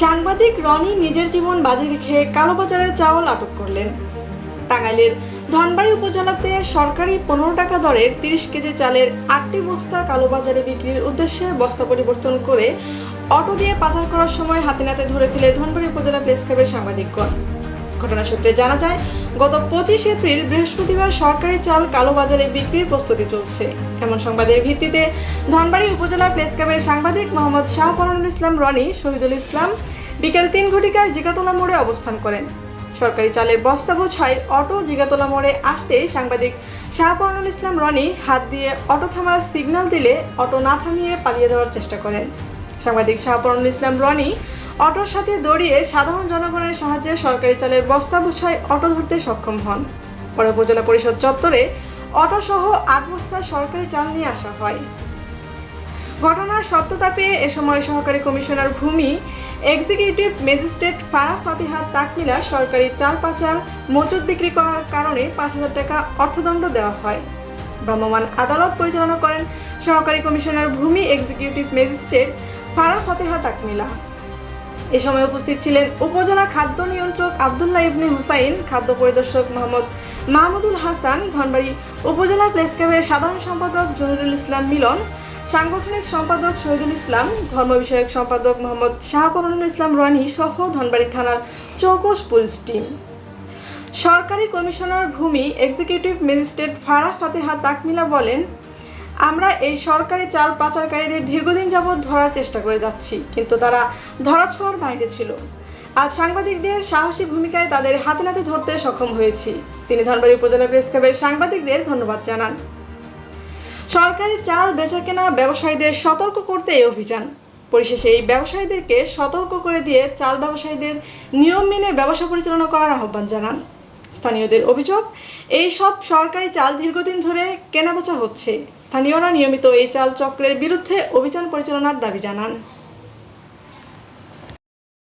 সাংবাদিক রনি নিজের জীবন বাজি রেখে কালোবাজারের চাউল আটক করলেন। টাঙ্গাইলের ধনবাড়ি উপজেলাতে সরকারি পনেরো টাকা দরের তিরিশ কেজি চালের আটটি বস্তা কালোবাজারে বিক্রির উদ্দেশ্যে বস্তা পরিবর্তন করে অটো দিয়ে পাচার করার সময় হাতে নাতে ধরে ফেলে ধনবাড়ি উপজেলা প্রেস ক্লাবের সাংবাদিকগণ। ঘটনা সূত্রে জানা যায়, গত পঁচিশ এপ্রিল বৃহস্পতিবার সরকারি চাল কালোবাজারে বিক্রির প্রস্তুতি চলছে। এমন সংবাদের ভিত্তিতে ধনবাড়ি উপজেলা প্রেস ক্লাবের সাংবাদিক মোহাম্মদ শাহ পরানুল ইসলাম রনি শহীদুল ইসলাম বিকেল তিন ঘটিকায় জিগাতলা মোড়ে অবস্থান করেন। সরকারি চালের বস্তা বোঝাই অটো জিগাতলা মোড়ে আসতেই সাংবাদিক শাহপরনুল ইসলাম রনি হাত দিয়ে অটো থামার সিগন্যাল দিলে অটো না থামিয়ে পালিয়ে দেওয়ার চেষ্টা করেন। সাংবাদিক শাহপরনুল ইসলাম রনি অটোর সাথে দৌড়িয়ে সাধারণ জনগণের সাহায্যে সরকারি চালের বস্তা বোঝাই অটো ধরতে সক্ষম হন। পরে উপজেলা পরিষদ চত্বরে অটো সহ আট বস্তা সরকারি চাল নিয়ে আসা হয়। ঘটনার সত্যতা পেয়ে এ সময় সহকারী কমিশনার ভূমি, এক্সিকিউটিভ ম্যাজিস্ট্রেট ফারাহ ফাতিহা তাকমিলা সরকারি চাল পাচার, মজুদ বিক্রি করার কারণে পাঁচ হাজার টাকা অর্থদণ্ড দেওয়া হয়। ভ্রাম্যমাণ আদালত পরিচালনা করেন সহকারী কমিশনার ভূমি, এক্সিকিউটিভ ম্যাজিস্ট্রেট ফারাহ ফাতেহা তাকমিলা। এ সময় উপস্থিত ছিলেন উপজেলা খাদ্য নিয়ন্ত্রক আবদুল্লাহ ইবনে হুসাইন, খাদ্য পরিদর্শক মোহাম্মদ মাহমুদুল হাসান, ধনবাড়ি উপজেলা প্রেস ক্লাবের সাধারণ সম্পাদক জহিরুল ইসলাম মিলন, সাংগঠনিক সম্পাদক শহীদুল ইসলাম, ধর্ম বিষয়ক সম্পাদক মোহাম্মদ শাহপরনুল ইসলাম রনি সহ ধনবাড়ি থানার চৌকস পুলিশ টিম। সরকারি কমিশনার ভূমি এক্সিকিউটিভ ম্যাজিস্ট্রেট ফারাহ ফাতেহা তাকমিলা বলেন আমরা এই সরকারি চাল পাচারকারীদের দীর্ঘদিন যাবৎ ধরার চেষ্টা করে যাচ্ছি, কিন্তু তারা ধরাছোঁয়ার বাইরে ছিল। আজ সাংবাদিকদের সাহসী ভূমিকায় তাদের হাতে নাতে ধরতে সক্ষম হয়েছি। তিনি ধনবাড়ি উপজেলা প্রেস ক্লাবের সাংবাদিকদের ধন্যবাদ জানান। সরকারি চাল বেচাকেনা ব্যবসায়ীদের সতর্ক করতে এই অভিযান। পরিশেষে এই ব্যবসায়ীদেরকে সতর্ক করে দিয়ে চাল ব্যবসায়ীদের নিয়ম মেনে ব্যবসা পরিচালনা করার আহ্বান জানান। স্থানীয়দের অভিযোগ, এই সব সরকারি চাল দীর্ঘদিন ধরে কেনাবেচা হচ্ছে। স্থানীয়রা নিয়মিত এই চাল চক্রের বিরুদ্ধে অভিযান পরিচালনার দাবি জানান।